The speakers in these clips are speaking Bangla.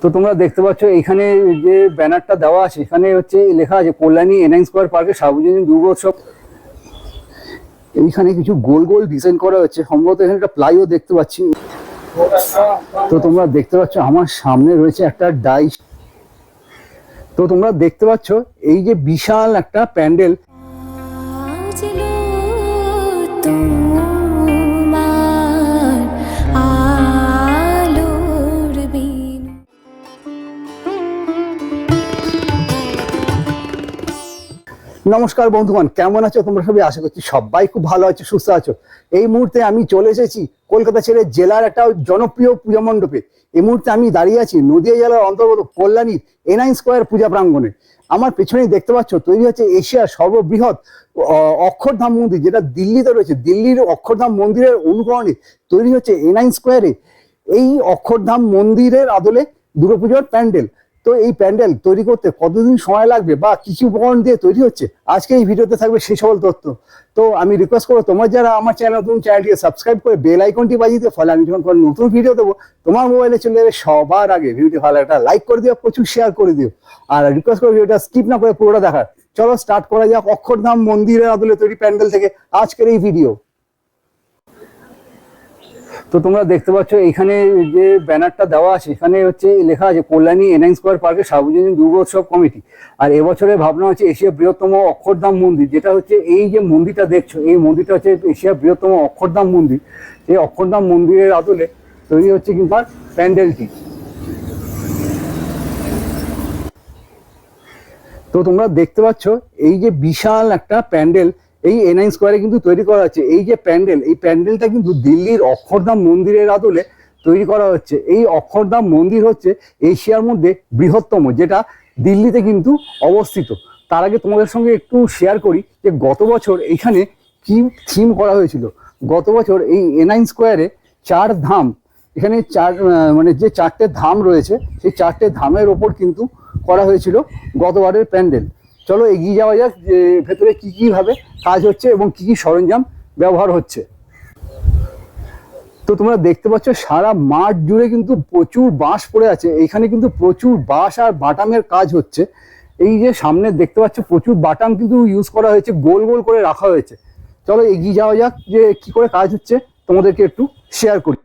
তো তোমরা দেখতে পাচ্ছ, এখানে যে ব্যানারটা দেওয়া আছে, এখানে হচ্ছে লেখা আছে, কল্যাণী এনআইন স্কোয়ার পার্কে সার্বজনীন দুর্গোৎসব। এইখানে কিছু গোল গোল ডিজাইন করা হচ্ছে, সম্ভবত এখানে একটা প্লাইও দেখতে পাচ্ছি। তো তোমরা দেখতে পাচ্ছ, আমার সামনে রয়েছে একটা ডাই তো তোমরা দেখতে পাচ্ছ, এই যে বিশাল একটা প্যান্ডেল। নমস্কার বন্ধুগণ, কেমন আছো? তোমরা সবাই আশা করছি সবাই খুব ভালো আছো, সুস্থ আছো। এই মুহূর্তে আমি চলে এসেছি কলকাতা ছেড়ে জেলার একটা জনপ্রিয় পূজা মণ্ডপে। এই মুহূর্তে আমি দাঁড়িয়ে আছি নদিয়া জেলার অন্তর্গত কল্যাণীর এনআইন স্কোয়ার পূজা প্রাঙ্গণে। আমার পেছনেই দেখতে পাচ্ছ, তৈরি হচ্ছে এশিয়ার সর্ববৃহৎ অক্ষরধাম মন্দির, যেটা দিল্লিতে রয়েছে। দিল্লির অক্ষরধাম মন্দিরের অনুকরণে তৈরি হচ্ছে এনআইন স্কোয়ারে এই অক্ষরধাম মন্দিরের আদলে দুর্গাপুজোর প্যান্ডেল। তো এই প্যান্ডেল তৈরি করতে কতদিন সময় লাগবে বা কি কি উপকরণ দিয়ে তৈরি হচ্ছে? আজকে এই ভিডিওতে থাকবে সেই সকল তথ্য। তো আমি রিকোয়েস্ট করব, তোমার যারা আমার চ্যানেল নতুন চ্যানেলটিকে সাবস্ক্রাইব করে বেল আইকনটি বাজিয়ে দিও, ফলে আমি যখন কোনো নতুন ভিডিও দেবো, তোমার মোবাইলে চলে যাবে সবার আগে। ভিডিওটি ভালো একটা লাইক করে দিও, প্রচুর শেয়ার করে দিও। আর রিকোয়েস্ট করব ভিডিওটা স্কিপ না করে পুরোটা দেখার। চলো স্টার্ট করা যাক অক্ষরধাম মন্দিরের আদলে তৈরি প্যান্ডেল থেকে আজকের এই ভিডিও তো তোমরা দেখতে পাচ্ছ, এখানে যে ব্যানারটা দেওয়া আছে, এখানে হচ্ছে লেখা আছে, কল্যাণী এনআইন স্কোয়ার পার্কে সার্বজনীন দুর্গোৎসব কমিটি। আর এবছরের ভাবনা হচ্ছে এশিয়ার বৃহত্তম অক্ষরধাম মন্দির, যেটা হচ্ছে এই যে মন্দিরটা দেখছ, এই মন্দিরটা হচ্ছে এশিয়ার বৃহত্তম অক্ষরধাম মন্দির। এই অক্ষরধাম মন্দিরের আদলে তৈরি হচ্ছে আর প্যান্ডেলটি তো তোমরা দেখতে পাচ্ছ, এই যে বিশাল একটা প্যান্ডেল এই এনআইন স্কোয়ারে কিন্তু তৈরি করা হচ্ছে। এই যে প্যান্ডেল, এই প্যান্ডেলটা কিন্তু দিল্লির অক্ষরধাম মন্দিরের আদলে তৈরি করা হচ্ছে। এই অক্ষরধাম মন্দির হচ্ছে এশিয়ার মধ্যে বৃহত্তম, যেটা দিল্লিতে কিন্তু অবস্থিত। তার আগে তোমাদের সঙ্গে একটু শেয়ার করি যে গত বছর এখানে কি থিম করা হয়েছিল। গত বছর এই এনআইন স্কোয়ারে চার ধাম, এখানে চার মানে যে চারটে ধাম রয়েছে, সেই চারটে ধামের ওপর কিন্তু করা হয়েছিল গতবারের প্যান্ডেল। চলো এগিয়ে যাওয়া যাক যে ভেতরে কী কীভাবে কাজ হচ্ছে এবং কি কি সরঞ্জাম ব্যবহার হচ্ছে। তো তোমরা দেখতে পাচ্ছ সারা মাঠ জুড়ে কিন্তু প্রচুর বাঁশ পড়ে আছে। এখানে কিন্তু প্রচুর বাঁশ আর বাটামের কাজ হচ্ছে। এই যে সামনে দেখতে পাচ্ছ প্রচুর বাটাম কিন্তু ইউজ করা হয়েছে, গোল গোল করে রাখা হয়েছে। চলো এগিয়ে যাওয়া যাক যে কি করে কাজ হচ্ছে। তোমাদেরকে একটু শেয়ার করি।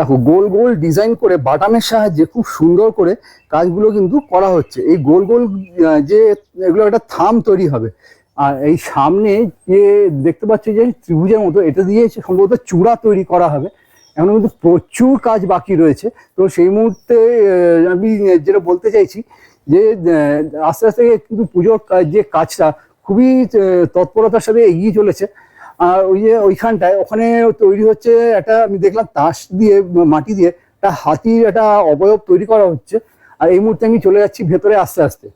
দেখো গোল গোল ডিজাইন করে বাটামের সাহায্যে খুব সুন্দর করে কাজগুলো কিন্তু করা হচ্ছে। এই গোল গোল যে এগুলো একটা থাম তৈরি হবে। আর এই সামনে যে দেখতে পাচ্ছি যে ত্রিভুজের মতো, এটা দিয়ে সম্ভবত চূড়া তৈরি করা হবে। এখন কিন্তু প্রচুর কাজ বাকি রয়েছে। তো সেই মুহূর্তে আমি যেটা বলতে চাইছি যে আস্তে আস্তে কিন্তু পুজোর যে কাজটা খুবই তৎপরতার সাথে এগিয়ে চলেছে। আর ওই যে ওইখানটায়, ওখানে তৈরি হচ্ছে একটা, আমি দেখলাম তাস দিয়ে, মাটি দিয়ে একটা হাতির একটা অবয়ব তৈরি করা হচ্ছে। আর এই মুহূর্তে আমি চলে যাচ্ছি ভেতরে আস্তে আস্তে।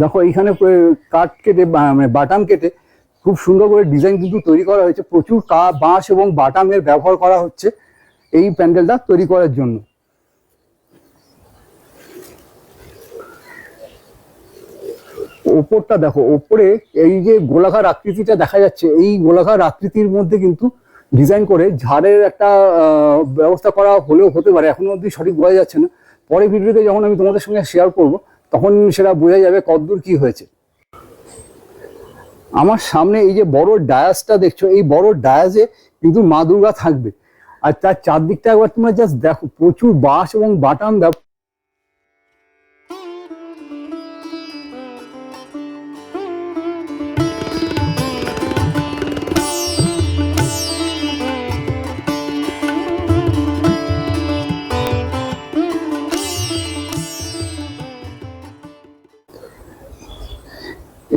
দেখো, এইখানে কাঠ কেটে মানে বাটাম কেটে খুব সুন্দর করে ডিজাইন কিন্তু তৈরি করা হয়েছে। প্রচুর কা, বাঁশ এবং বাটামের ব্যবহার করা হচ্ছে এই প্যান্ডেলটা তৈরি করার জন্য। ওপরটা দেখো, ওপরে এই যে গোলাকার আকৃতিটা দেখা যাচ্ছে, এই গোলাকার আকৃতির মধ্যে কিন্তু ডিজাইন করে ঝাড়ের একটা ব্যবস্থা করা হলেও হতে পারে, এখনও অবধি সঠিক বোঝা যাচ্ছে না। পরে ভিডিওতে যখন আমি তোমাদের সঙ্গে শেয়ার করব, তখন সেটা বোঝা যাবে কতদূর কি হয়েছে। আমার সামনে এই যে বড় ডায়াসটা দেখছ, এই বড় ডায়াসে কিন্তু মা দুর্গা থাকবে। আর তার চারদিকটা একবার তোমরা জাস্ট দেখো, প্রচুর বাঁশ এবং বাটাম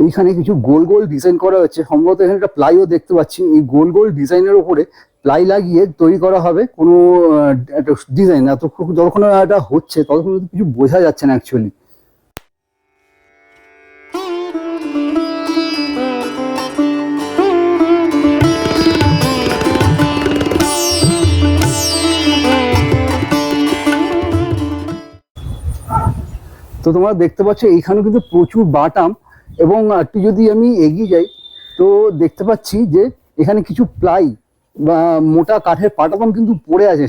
এইখানে কিছু গোল গোল ডিজাইন করা হচ্ছে সম্ভবত এখানে একটা প্লাইও দেখতে পাচ্ছি। এই গোল গোল ডিজাইনের উপরে প্লাই লাগিয়ে তৈরি করা হবে। কোনো একটা ডিজাইন এত যতক্ষণ এটা হচ্ছে, ততক্ষণ কিছু বোঝা যাচ্ছে না অ্যাকচুয়ালি তো তোমরা দেখতে পাচ্ছ এইখানে কিন্তু প্রচুর বাটাম। এবং একটু যদি আমি এগিয়ে যাই, তো দেখতে পাচ্ছি যে এখানে কিছু প্লাই বা মোটা কাঠের পাটাতন কিন্তু পড়ে আছে।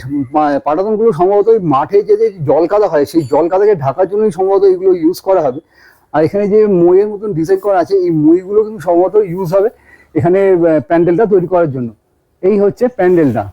পাটাতনগুলো সম্ভবত ওই মাঠে যে যে জল কাদা হয়, সেই জল কাদাকে ঢাকার জন্যই সম্ভবত এগুলো ইউজ করা হবে। আর এখানে যে মইয়ের মতন ডিজাইন করা আছে, এই মইগুলো কিন্তু সম্ভবত ইউজ হবে এখানে প্যান্ডেলটা তৈরি করার জন্য। এই হচ্ছে প্যান্ডেলটা।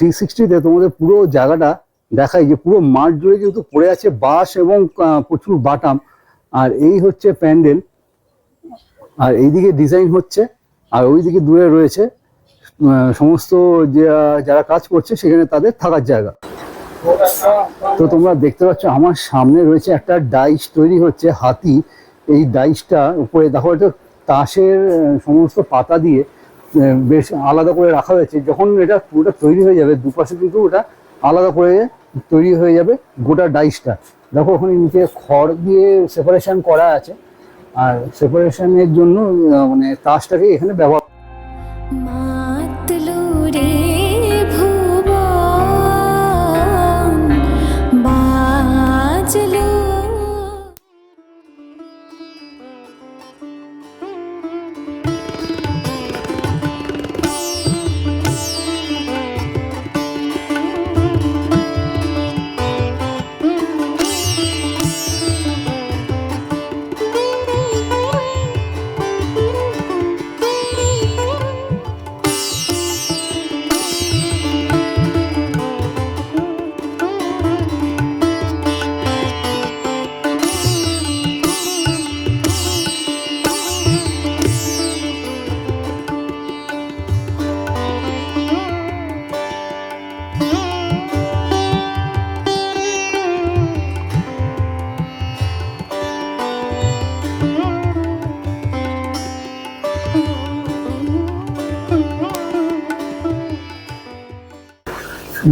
থ্রি সিক্সটিতে তোমাদের পুরো জায়গাটা দেখাই যে পুরো মাঠ জুড়ে কিন্তু পড়ে আছে বাঁশ এবং প্রচুর বাটাম। আর এই হচ্ছে প্যান্ডেল। আর এইদিকে ডিজাইন হচ্ছে, আর ওইদিকে দূরে রয়েছে সমস্ত যে যারা কাজ করছে সেখানে তাদের থাকার জায়গা। তো তোমরা দেখতে পাচ্ছ, আমার সামনে রয়েছে একটা ডাইস তৈরি হচ্ছে হাতি। এই ডাইসটা উপরে দেখো, এটা তাসের সমস্ত পাতা দিয়ে বেশ আলাদা করে রাখা হয়েছে। যখন এটা পুরোটা তৈরি হয়ে যাবে, দুপাশে কিন্তু ওটা আলাদা করে তৈরি হয়ে যাবে গোটা ডাইসটা। দেখো, ওখানে নিচে খড় দিয়ে সেপারেশন করা আছে। আর সেপারেশনের জন্য মানে তাসটাকে এখানে ব্যবহার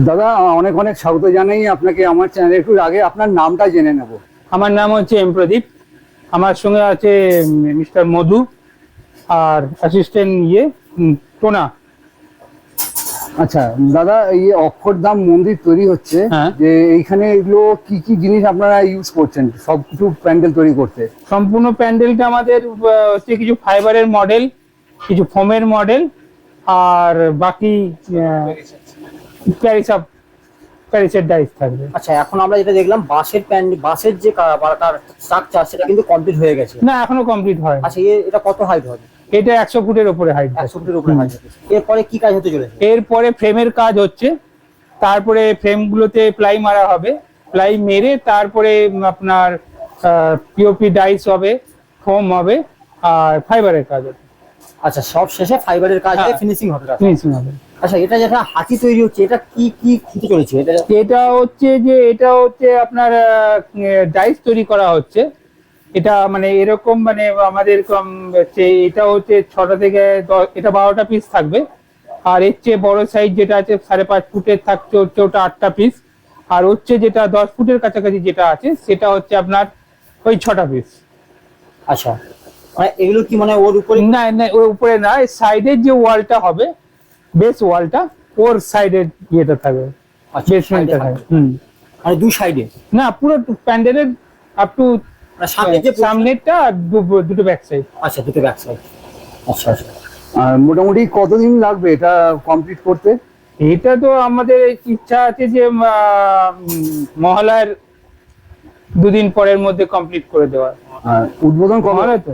দাদা অনেক অনেক স্বাগত জানাই আপনাকে আমার চ্যানেলে একটু আগে আপনার নামটা জেনে নেব। আমার নাম হচ্ছে এম প্রদীপ। আমার সঙ্গে আছে মিস্টার মধু আর অ্যাসিস্ট্যান্ট ইয়ে টোনা। আচ্ছা দাদা এই অক্ষরধাম মন্দির তৈরি হচ্ছে হ্যাঁ। যে এইখানে এগুলো কি কি জিনিস আপনারা ইউজ করছেন? সব কিছু প্যান্ডেল তৈরি করতে। সম্পূর্ণ প্যান্ডেলটা আমাদের হচ্ছে কিছু ফাইবারের মডেল কিছু ফোমের মডেল আর বাকি প্যারিসাপ প্যারিসের ডাইস থাকবে। আচ্ছা এখন আমরা যেটা দেখলাম বাঁশের প্যান্ড বাঁশের যে বারাটার স্ট্রাকচার সেটা কিন্তু কমপ্লিট হয়ে গেছে। না এখনও কমপ্লিট হয় আচ্ছা এটা কত হাইট হবে? এটা একশো ফুটের ওপরে হাইট একশো ফুটের উপরে হাইট এরপরে কি কাজ হতে চলেছে? এরপরে ফ্রেমের কাজ হচ্ছে তারপরে ফ্রেমগুলোতে প্লাই মারা হবে। প্লাই মেরে তারপরে আপনার পিওপি ডাইস হবে ফোম হবে আর ফাইবারের কাজ হবে। আচ্ছা সব শেষে ফাইবারের কাজ হ্যাঁ। ফিনিশিং হবে। ফিনিশিং হবে। আচ্ছা এটা যেটা হাতি তৈরি হচ্ছে এটা কি কি হতে চলেছে এটা এটা হচ্ছে যে এটা হচ্ছে আপনার ডাইস তৈরি করা হচ্ছে। এটা মানে এরকম মানে আমাদের কম- হচ্ছে এটা হচ্ছে ছটা থেকে এটা বারোটা পিস থাকবে। আর এর চেয়ে বড় সাইজ যেটা আছে সাড়ে পাঁচ ফুটের থাকছে হচ্ছে ওটা আটটা পিস আর হচ্ছে যেটা দশ ফুটের কাছাকাছি যেটা আছে সেটা হচ্ছে আপনার ওই ছটা পিস আচ্ছা মানে এগুলো কি মানে ওর উপরে না না ওর উপরে না সাইডের যে ওয়ালটা হবে বেস ওয়ালটা ওর সাইডের ইয়েটা থাকবে আচ্ছা, বেসমেন্টটা থাকবে। হুম। মানে দু সাইডে না পুরো প্যান্ডেলের আপ টু মানে সামনে সামনেরটা দুটো ব্যাক সাইড আচ্ছা দুটো ব্যাক সাইড আচ্ছা আচ্ছা। আর মোটামুটি কতদিন লাগবে এটা কমপ্লিট করতে? এটা তো আমাদের ইচ্ছা আছে যে আহ, মহালয়ার দুদিন পরের মধ্যে কমপ্লিট করে দেওয়ার। উদ্বোধন কবে? মহালয় তো।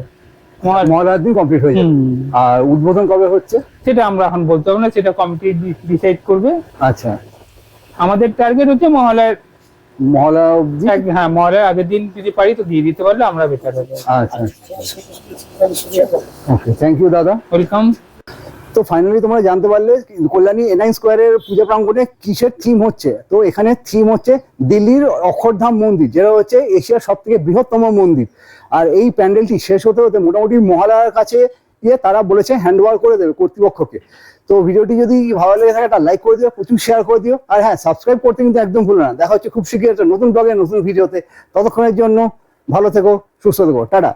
মহাল- মহালয়ার দিন কমপ্লিট হয়ে যাবে। আর উদ্বোধন কবে হচ্ছে? সেটা আমরা এখন বলতে পারব না সেটা কমিটি ডিসাইড করবে। আচ্ছা। আমাদের টার্গেট হচ্ছে মহালয়ার মহালয়া অবধি? হ্যাঁ মহালয়ার আগের দিন যদি পারি তো দিয়ে দিতে পারলে আমরা বেটার হবে। আচ্ছা। ওকে থ্যাংক ইউ দাদা। ওয়েলকাম তো ফাইনালি তোমরা জানতে পারলে কল্যাণী এনআইন স্কোয়ারের পূজা প্রাঙ্গণে কিসের থিম হচ্ছে? তো এখানে থিম হচ্ছে দিল্লির অক্ষরধাম মন্দির যেটা হচ্ছে এশিয়ার সব থেকে বৃহত্তম মন্দির। আর এই প্যান্ডেলটি শেষ হতে হতে মোটামুটি মহালয়ার কাছে গিয়ে তারা বলেছে হ্যান্ড ওভার করে দেবে কর্তৃপক্ষকে। তো ভিডিওটি যদি ভালো লেগে থাকে লাইক করে দিও, প্রচুর শেয়ার করে দিও। আর হ্যাঁ সাবস্ক্রাইব করতে কিন্তু একদম ভুলো না। দেখা হচ্ছে খুব শীঘ্রই একটা নতুন ব্লগে নতুন ভিডিওতে ততক্ষণের জন্য ভালো থেকো, সুস্থ থেকো। টাটা।